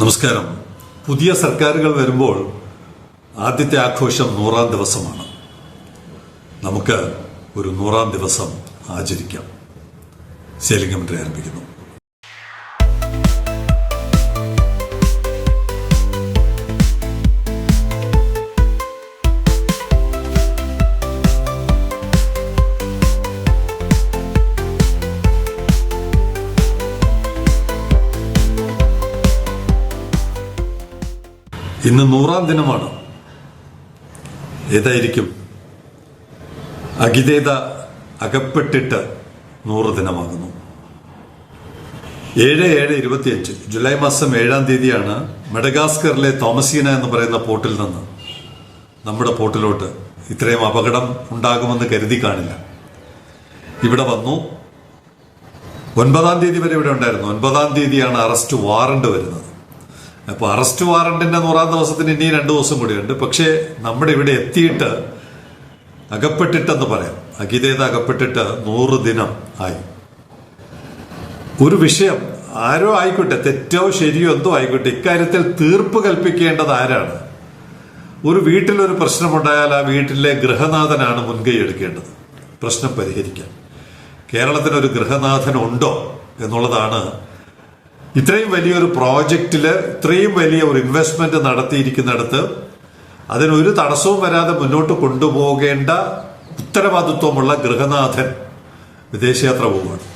നമസ്കാരം. പുതിയ സർക്കാരുകൾ വരുമ്പോൾ ആദ്യത്തെ ആഘോഷം നൂറാം ദിവസമാണ്. നമുക്ക് ഒരു നൂറാം ദിവസം ആചരിക്കാം. ശൈലിംഗമന്ത്രി ആരംഭിക്കുന്നു. ഇന്ന് നൂറാം ദിനമാണ്. ഏതായിരിക്കും? അഗിതേത അകപ്പെട്ടിട്ട് നൂറ് ദിനമാകുന്നു. ഏഴ് ഏഴ് ഇരുപത്തിയഞ്ച്. ജൂലൈ മാസം ഏഴാം തീയതിയാണ് മെഡഗാസ്കറിലെ തോമസീന എന്ന് പറയുന്ന പോർട്ടിൽ നിന്ന് നമ്മുടെ പോർട്ടിലോട്ട് ഇത്രയും അപകടം ഉണ്ടാകുമെന്ന് കരുതി കാണില്ല. ഇവിടെ വന്നു. ഒൻപതാം തീയതി വരെ ഇവിടെ ഉണ്ടായിരുന്നു. ഒൻപതാം തീയതിയാണ് അറസ്റ്റ് വാറണ്ട് വരുന്നത്. അപ്പോൾ അറസ്റ്റ് വാറണ്ടിന്റെ നൂറാം ദിവസത്തിന് ഇനിയും രണ്ട് ദിവസം കൂടിയുണ്ട്. പക്ഷേ നമ്മുടെ ഇവിടെ എത്തിയിട്ട് അകപ്പെട്ടിട്ടെന്ന് പറയാം. അഗിതേത അകപ്പെട്ടിട്ട് നൂറ് ദിനം ആയി. ഒരു വിഷയം ആരോ ആയിക്കോട്ടെ തെറ്റോ ശരിയോ എന്തോ ആയിക്കോട്ടെ ഇക്കാര്യത്തിൽ തീർപ്പ് കൽപ്പിക്കേണ്ടത് ആരാണ്? ഒരു വീട്ടിലൊരു പ്രശ്നമുണ്ടായാൽ ആ വീട്ടിലെ ഗൃഹനാഥനാണ് മുൻകൈ എടുക്കേണ്ടത്. പ്രശ്നം പരിഹരിക്കാൻ കേരളത്തിനൊരു ഗൃഹനാഥൻ ഉണ്ടോ എന്നുള്ളതാണ് ഇത്രയും വലിയൊരു പ്രോജക്റ്റിൽ ഇത്രയും വലിയ ഒരു ഇൻവെസ്റ്റ്മെന്റ് നടത്തിയിരിക്കുന്നിടത്ത് അതിനൊരു തടസ്സവും വരാതെ മുന്നോട്ട് കൊണ്ടുപോകേണ്ട ഉത്തരവാദിത്വമുള്ള ഗൃഹനാഥൻ വിദേശയാത്ര പോവുകയാണ്.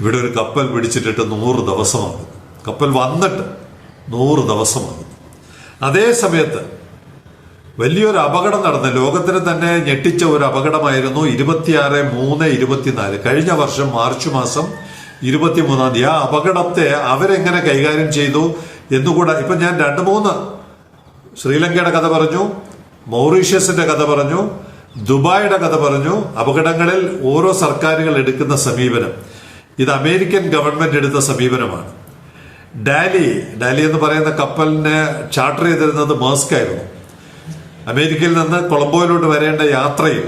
ഇവിടെ ഒരു കപ്പൽ പിടിച്ചിട്ടിട്ട് നൂറ് ദിവസമാകുന്നു കപ്പൽ വന്നിട്ട് നൂറ് ദിവസമാകുന്നു അതേ സമയത്ത് വലിയൊരു അപകടം നടന്ന ലോകത്തിന് തന്നെ ഞെട്ടിച്ച ഒരു അപകടമായിരുന്നു ഇരുപത്തിയാറ് മൂന്ന് ഇരുപത്തിനാല്. കഴിഞ്ഞ വർഷം മാർച്ച് മാസം ഇരുപത്തിമൂന്നാം തീയതി. ആ അപകടത്തെ അവരെങ്ങനെ കൈകാര്യം ചെയ്തു എന്നുകൂടെ ഇപ്പൊ ഞാൻ രണ്ട് മൂന്ന് ശ്രീലങ്കയുടെ കഥ പറഞ്ഞു മൗറീഷ്യസിന്റെ കഥ പറഞ്ഞു ദുബായുടെ കഥ പറഞ്ഞു അപകടങ്ങളിൽ ഓരോ സർക്കാരുകൾ എടുക്കുന്ന സമീപനം. ഇത് അമേരിക്കൻ ഗവൺമെന്റ് എടുത്ത സമീപനമാണ്. ഡാലി ഡാലി എന്ന് പറയുന്ന കപ്പലിനെ ചാർട്ടർ ചെയ്തിരുന്നത് മേസ്ക് ആയിരുന്നു. അമേരിക്കയിൽ നിന്ന് കൊളംബോയിലോട്ട് വരേണ്ട യാത്രയിൽ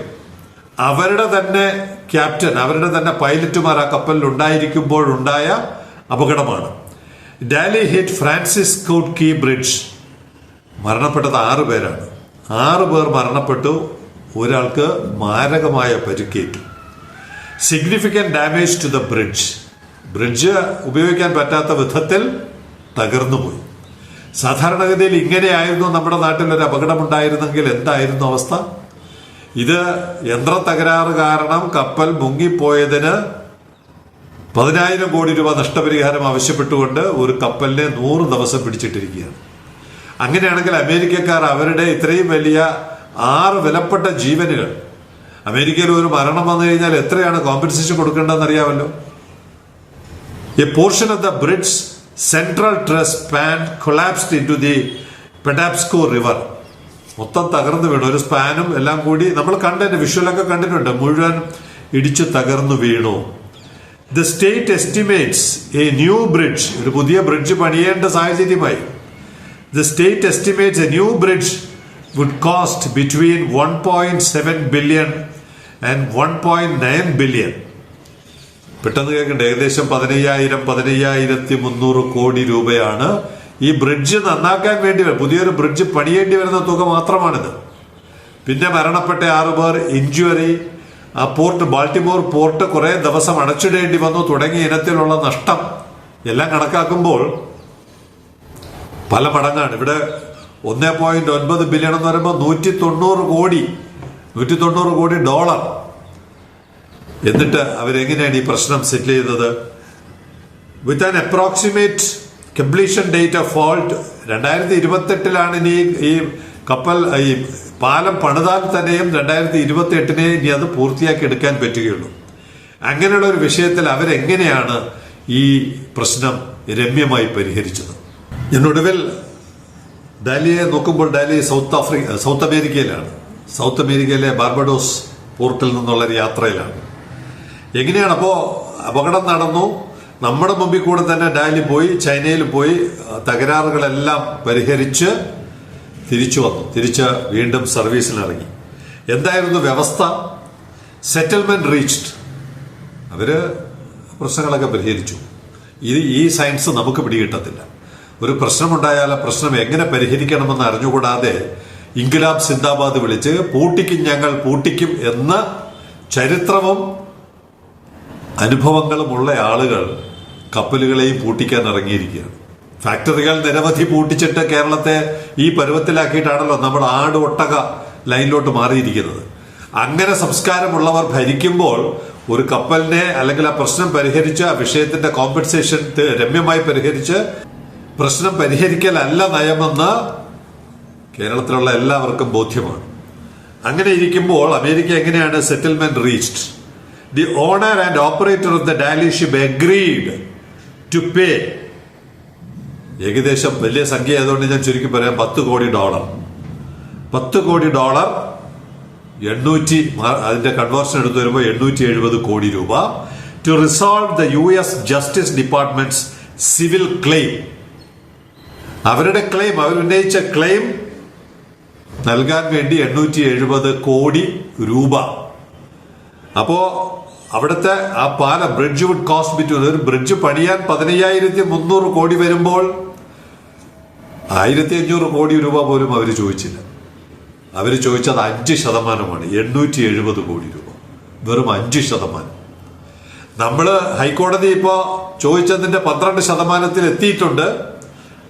അവരുടെ തന്നെ ക്യാപ്റ്റൻ അവരുടെ തന്നെ പൈലറ്റുമാർ ആ കപ്പലിൽ ഉണ്ടായിരിക്കുമ്പോഴുണ്ടായ അപകടമാണ്. Dali hit Francis Scott Key Bridge മരണപ്പെട്ടത് ആറ് പേരാണ്. ആറ് പേർ മരണപ്പെട്ടു. ഒരാൾക്ക് മാരകമായ പരിക്കേറ്റു. Significant damage to the bridge bridge ഉപയോഗിക്കാൻ പറ്റാത്ത വിധത്തിൽ തകർന്നുപോയി. സാധാരണഗതിയിൽ ഇങ്ങനെയായിരുന്നു നമ്മുടെ നാട്ടിൽ ഒരു അപകടമുണ്ടായിരുന്നെങ്കിൽ എന്തായിരുന്നു അവസ്ഥ? ഇത് യന്ത്ര തകരാറ് കാരണം കപ്പൽ മുങ്ങിപ്പോയതിന് പതിനായിരം കോടി രൂപ നഷ്ടപരിഹാരം ആവശ്യപ്പെട്ടുകൊണ്ട് ഒരു കപ്പലിനെ നൂറ് ദിവസം പിടിച്ചിട്ടിരിക്കുകയാണ്. അങ്ങനെയാണെങ്കിൽ അമേരിക്കക്കാർ അവരുടെ ഇത്രയും വലിയ ആറ് വിലപ്പെട്ട ജീവനുകൾ അമേരിക്കയിൽ ഒരു മരണം വന്നു കഴിഞ്ഞാൽ എത്രയാണ് കോമ്പൻസേഷൻ കൊടുക്കേണ്ടതെന്ന് അറിയാമല്ലോ a portion of the bridge's central truss span collapsed into the Patapsco River മൊത്തം തകർന്നു വീണു. ഒരു സ്പാനും എല്ലാം കൂടി നമ്മൾ കണ്ടതിന്റെ വിഷ്വലൊക്കെ കണ്ടിട്ടുണ്ട്. മുഴുവൻ ഇടിച്ചു തകർന്നു വീണു. The state estimates a new bridge ഒരു പുതിയ ബ്രിഡ്ജ് പണിയേണ്ട സാഹചര്യമായി. The state estimates a new bridge would cost between one point seven billion and one point nine billion പെട്ടെന്ന് കേൾക്കണ്ട? ഏകദേശം പതിനയ്യായിരം പതിനയ്യായിരത്തി മുന്നൂറ് കോടി രൂപയാണ് ഈ ബ്രിഡ്ജ് നന്നാക്കാൻ വേണ്ടി. പുതിയൊരു ബ്രിഡ്ജ് പണിയേണ്ടി വരുന്ന തുക മാത്രമാണിത്. പിന്നെ മരണപ്പെട്ട ആറു പേർ ഇഞ്ചുറി ആ പോർട്ട് ബാൾട്ടിമോർ പോർട്ട് കുറേ ദിവസം അടച്ചിടേണ്ടി വന്നു. തുടങ്ങിയ ഇനത്തിലുള്ള നഷ്ടം എല്ലാം കണക്കാക്കുമ്പോൾ പല മടങ്ങാണ്. ഇവിടെ ഒന്നേ പോയിന്റ് ഒൻപത് ബില്യൺ എന്ന് പറയുമ്പോൾ നൂറ്റി തൊണ്ണൂറ് കോടി നൂറ്റി തൊണ്ണൂറ് കോടി ഡോളർ. എന്നിട്ട് അവരെങ്ങനെയാണ് ഈ പ്രശ്നം സെറ്റിൽ ചെയ്തത്? With an approximate completion date of fall രണ്ടായിരത്തി ഇരുപത്തെട്ടിലാണ് ഇനി ഈ കപ്പൽ ഈ പാലം പണിതാൽ തന്നെയും രണ്ടായിരത്തി ഇരുപത്തി എട്ടിനെ ഇനി അത് പൂർത്തിയാക്കി എടുക്കാൻ പറ്റുകയുള്ളൂ. അങ്ങനെയുള്ള ഒരു വിഷയത്തിൽ അവരെങ്ങനെയാണ് ഈ പ്രശ്നം രമ്യമായി പരിഹരിച്ചത്? എന്നൊടുവിൽ ഡാലിയെ നോക്കുമ്പോൾ ഡാലി സൗത്ത് ആഫ്രിക്ക സൗത്ത് അമേരിക്കയിലാണ്. സൗത്ത് അമേരിക്കയിലെ ബാർബഡോസ് പോർട്ടിൽ നിന്നുള്ള ഒരു യാത്രയിലാണ്. എങ്ങനെയാണ് അപ്പോൾ അപകടം നടന്നു? നമ്മുടെ മുമ്പിൽ കൂടെ തന്നെ ഡാലി പോയി ചൈനയിൽ പോയി തകരാറുകളെല്ലാം പരിഹരിച്ച് തിരിച്ചു വന്നു. തിരിച്ച് വീണ്ടും സർവീസിനിറങ്ങി. എന്തായിരുന്നു വ്യവസ്ഥ? സെറ്റിൽമെന്റ് റീച്ച്ഡ് അവർ പ്രശ്നങ്ങളൊക്കെ പരിഹരിച്ചു. ഇത് ഈ സയൻസ് നമുക്ക് പിടികിട്ടത്തില്ല. ഒരു പ്രശ്നമുണ്ടായാൽ ആ പ്രശ്നം എങ്ങനെ പരിഹരിക്കണമെന്ന് അറിഞ്ഞുകൂടാതെ ഇൻഗുലാബ് സിന്ദാബാദ് വിളിച്ച് പൂട്ടിക്കും ഞങ്ങൾ പൂട്ടിക്കും എന്ന ചരിത്രവും അനുഭവങ്ങളുമുള്ള ആളുകൾ കപ്പലുകളെയും പൂട്ടിക്കാൻ ഇറങ്ങിയിരിക്കുകയാണ്. ഫാക്ടറികൾ നിരവധി പൂട്ടിച്ചിട്ട് കേരളത്തെ ഈ പരുവത്തിലാക്കിയിട്ടാണല്ലോ നമ്മൾ ആട് ഒട്ടക ലൈനിലോട്ട് മാറിയിരിക്കുന്നത്. അങ്ങനെ സംസ്കാരമുള്ളവർ ഭരിക്കുമ്പോൾ ഒരു കപ്പലിനെ അല്ലെങ്കിൽ ആ പ്രശ്നം പരിഹരിച്ച് ആ വിഷയത്തിന്റെ കോമ്പൻസേഷൻ രമ്യമായി പരിഹരിച്ച് പ്രശ്നം പരിഹരിക്കലല്ല നയമെന്ന് കേരളത്തിലുള്ള എല്ലാവർക്കും ബോധ്യമാണ്. അങ്ങനെ ഇരിക്കുമ്പോൾ അമേരിക്ക എങ്ങനെയാണ് settlement reached the owner and operator of the Dali ship agreed to pay ഏകദേശം വലിയ സംഖ്യ ആയതുകൊണ്ട് ഞാൻ ചുരുക്കി പറയാം പത്ത് കോടി ഡോളർ. പത്ത് കോടി ഡോളർ എണ്ണൂറ്റി അതിന്റെ കൺവേർഷൻ എടുത്തു വരുമ്പോൾ എണ്ണൂറ്റി എഴുപത് കോടി രൂപ. To resolve the U S justice department's civil claim അവരുടെ ക്ലെയിം അവരുന്നയിച്ച ക്ലെയിം നൽകാൻ വേണ്ടി എണ്ണൂറ്റി എഴുപത് കോടി രൂപ. അപ്പോ അവിടുത്തെ ആ പാലം ബ്രിഡ്ജ് വുഡ് കോസ്റ്റ് ബിറ്റ്വീൻ ഒരു ബ്രിഡ്ജ് പണിയാൻ പതിനയ്യായിരത്തി മുന്നൂറ് കോടി വരുമ്പോൾ ആയിരത്തി അഞ്ഞൂറ് കോടി രൂപ പോലും അവർ ചോദിച്ചില്ല. അവർ ചോദിച്ചത് അഞ്ച് ശതമാനമാണ് എണ്ണൂറ്റി എഴുപത് കോടി രൂപ. വെറും അഞ്ച് ശതമാനം. നമ്മൾ ഹൈക്കോടതി ഇപ്പോൾ ചോദിച്ചതിന്റെ പന്ത്രണ്ട് ശതമാനത്തിൽ എത്തിയിട്ടുണ്ട്.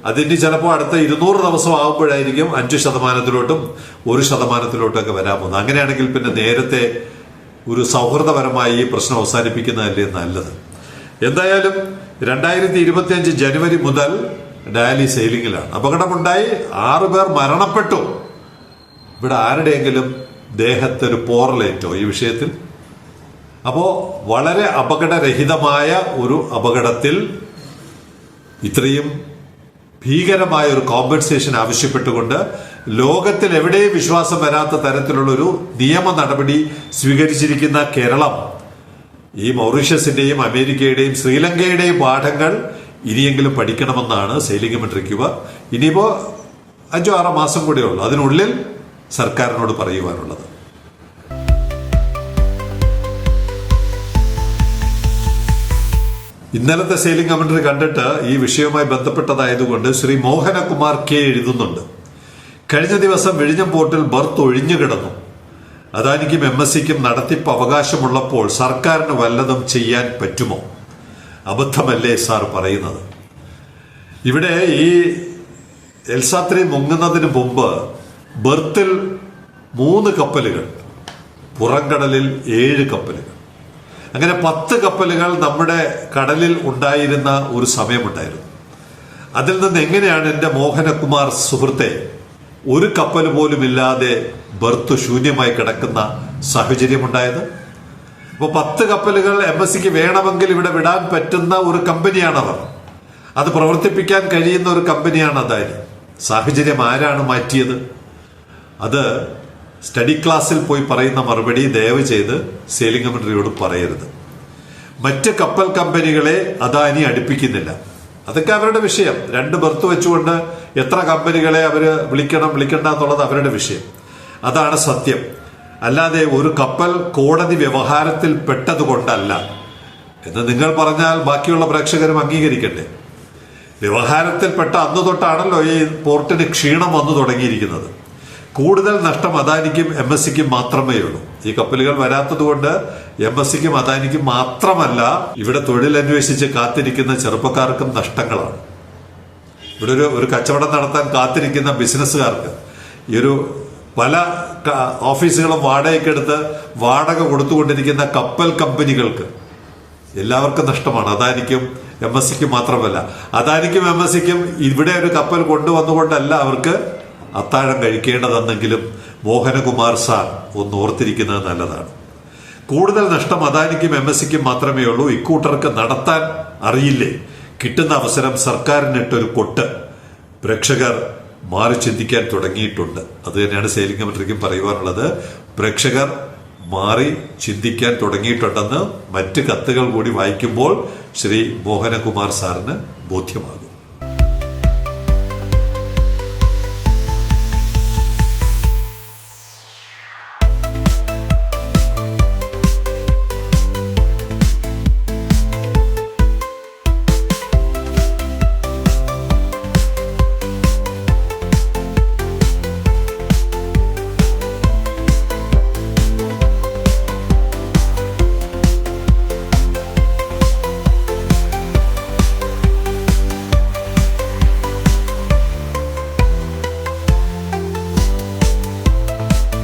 അതിന് ചിലപ്പോൾ അടുത്ത ഇരുന്നൂറ് ദിവസം ആകുമ്പോഴായിരിക്കും അഞ്ച് ശതമാനത്തിലോട്ടും ഒരു ശതമാനത്തിലോട്ടൊക്കെ വരാൻ പോകുന്നത്. അങ്ങനെയാണെങ്കിൽ പിന്നെ നേരത്തെ ഒരു സൗഹൃദപരമായി ഈ പ്രശ്നം അവസാനിപ്പിക്കുന്നതല്ലേ നല്ലത്? എന്തായാലും രണ്ടായിരത്തി ഇരുപത്തി അഞ്ച് ജനുവരി മുതൽ ഡയാലി സെയിലിംഗിലാണ്. അപകടമുണ്ടായി ആറു പേർ മരണപ്പെട്ടു. ഇവിടെ ആരുടെയെങ്കിലും ദേഹത്തൊരു പോറലേറ്റോ ഈ വിഷയത്തിൽ? അപ്പോൾ വളരെ അപകടരഹിതമായ ഒരു അപകടത്തിൽ ഇത്രയും ഭീകരമായ ഒരു കോമ്പൻസേഷൻ ആവശ്യപ്പെട്ടുകൊണ്ട് ലോകത്തിൽ എവിടെയും വിശ്വാസം വരാത്ത തരത്തിലുള്ള ഒരു നിയമ നടപടി സ്വീകരിച്ചിരിക്കുന്ന കേരളം ഈ മൗറീഷ്യസിന്റെയും അമേരിക്കയുടെയും ശ്രീലങ്കയുടെയും പാഠങ്ങൾ ഇനിയെങ്കിലും പഠിക്കണമെന്നാണ് ശൈലിംഗമെട്രിക്കുക മെട്രിക്കുക ഇനിയിപ്പോ അഞ്ചോ ആറോ മാസം കൂടെ ഉള്ളൂ. അതിനുള്ളിൽ സർക്കാരിനോട് പറയുവാനുള്ളത്. ഇന്നലത്തെ സെയിലിംഗ് കമന്ററി കണ്ടിട്ട് ഈ വിഷയവുമായി ബന്ധപ്പെട്ടതായതുകൊണ്ട് ശ്രീ മോഹനകുമാർ കെ എഴുതുന്നുണ്ട്. കഴിഞ്ഞ ദിവസം വിഴിഞ്ഞം പോർട്ടിൽ ബർത്ത് ഒഴിഞ്ഞു കിടന്നു. അദാനിക്കും എം എസ് സിക്കും നടത്തിപ്പ് അവകാശമുള്ളപ്പോൾ സർക്കാരിന് വല്ലതും ചെയ്യാൻ പറ്റുമോ? അബദ്ധമല്ലേ സാർ പറയുന്നത്? ഇവിടെ ഈ എൽസാത്രി മുങ്ങുന്നതിന് മുമ്പ് ബർത്തിൽ മൂന്ന് കപ്പലുകൾ പുറംകടലിൽ ഏഴ് കപ്പലുകൾ. അങ്ങനെ പത്ത് കപ്പലുകൾ നമ്മുടെ കടലിൽ ഉണ്ടായിരുന്ന ഒരു സമയമുണ്ടായിരുന്നു. അതിൽ നിന്ന് എങ്ങനെയാണ് എന്റെ മോഹനകുമാർ സുഹൃത്തെ ഒരു കപ്പൽ പോലും ഇല്ലാതെ ബർത്ത് ശൂന്യമായി കിടക്കുന്ന സാഹചര്യമുണ്ടായത്. അപ്പോൾ പത്ത് കപ്പലുകൾ എം എസ് സിക്ക് വേണമെങ്കിൽ ഇവിടെ വിടാൻ പറ്റുന്ന ഒരു കമ്പനിയാണവർ. അത് പ്രവർത്തിപ്പിക്കാൻ കഴിയുന്ന ഒരു കമ്പനിയാണ് അതായത്. സാഹചര്യം ആരാണ് മാറ്റിയത്? അത് സ്റ്റഡി ക്ലാസ്സിൽ പോയി പറയുന്ന മറുപടി ദയവ് ചെയ്ത് സെയിലിംഗ് കമ്പനിയോട് പറയരുത്. മറ്റ് കപ്പൽ കമ്പനികളെ അദാനി അടുപ്പിക്കുന്നില്ല. അതൊക്കെ അവരുടെ വിഷയം. രണ്ട് ബർത്ത് വെച്ചുകൊണ്ട് എത്ര കമ്പനികളെ അവർ വിളിക്കണം വിളിക്കണ്ട എന്നുള്ളത് അവരുടെ വിഷയം. അതാണ് സത്യം. അല്ലാതെ ഒരു കപ്പൽ കോടതി വ്യവഹാരത്തിൽ പെട്ടതുകൊണ്ടല്ല. എന്ന് നിങ്ങൾ പറഞ്ഞാൽ ബാക്കിയുള്ള പ്രേക്ഷകരും അംഗീകരിക്കട്ടെ. വ്യവഹാരത്തിൽപ്പെട്ട അന്ന് തൊട്ടാണല്ലോ ഈ പോർട്ടിന് ക്ഷീണം വന്നു തുടങ്ങിയിരിക്കുന്നത്. കൂടുതൽ നഷ്ടം അദാനിക്കും എം എസ് സിക്കും മാത്രമേ ഉള്ളൂ ഈ കപ്പലുകൾ വരാത്തതുകൊണ്ട് കൊണ്ട് എം അദാനിക്കും മാത്രമല്ല ഇവിടെ തൊഴിൽ അന്വേഷിച്ച് കാത്തിരിക്കുന്ന ചെറുപ്പക്കാർക്കും നഷ്ടങ്ങളാണ്. ഇവിടെ ഒരു ഒരു കച്ചവടം നടത്താൻ കാത്തിരിക്കുന്ന ബിസിനസ്സുകാർക്ക് ഈ ഒരു പല ഓഫീസുകളും വാടകയ്ക്കെടുത്ത് വാടക കൊടുത്തുകൊണ്ടിരിക്കുന്ന കപ്പൽ കമ്പനികൾക്ക് എല്ലാവർക്കും നഷ്ടമാണ്. അദാനിക്കും എം എസ് സിക്കും മാത്രമല്ല. അദാനിക്കും എം എസ് സിക്കും ഇവിടെ ഒരു കപ്പൽ കൊണ്ടുവന്നുകൊണ്ടല്ല അവർക്ക് അത്താഴം കഴിക്കേണ്ടതെന്നെങ്കിലും മോഹനകുമാർ സാർ ഒന്ന് ഓർത്തിരിക്കുന്നത് നല്ലതാണ്. കൂടുതൽ നഷ്ടം അദാനിക്കും എം എസ് സിക്കും മാത്രമേ ഉള്ളൂ. ഇക്കൂട്ടർക്ക് നടത്താൻ അറിയില്ലേ? കിട്ടുന്ന അവസരം സർക്കാരിനിട്ടൊരു കൊട്ട് പ്രേക്ഷകർ മാറി ചിന്തിക്കാൻ തുടങ്ങിയിട്ടുണ്ട്. അത് തന്നെയാണ് സെയിലിംഗ് കമ്മിറ്റിക്കും പറയുവാനുള്ളത്. പ്രേക്ഷകർ മാറി ചിന്തിക്കാൻ തുടങ്ങിയിട്ടുണ്ടെന്ന് മറ്റ് കത്തുകൾ കൂടി വായിക്കുമ്പോൾ ശ്രീ മോഹനകുമാർ സാറിന് ബോധ്യമാകും.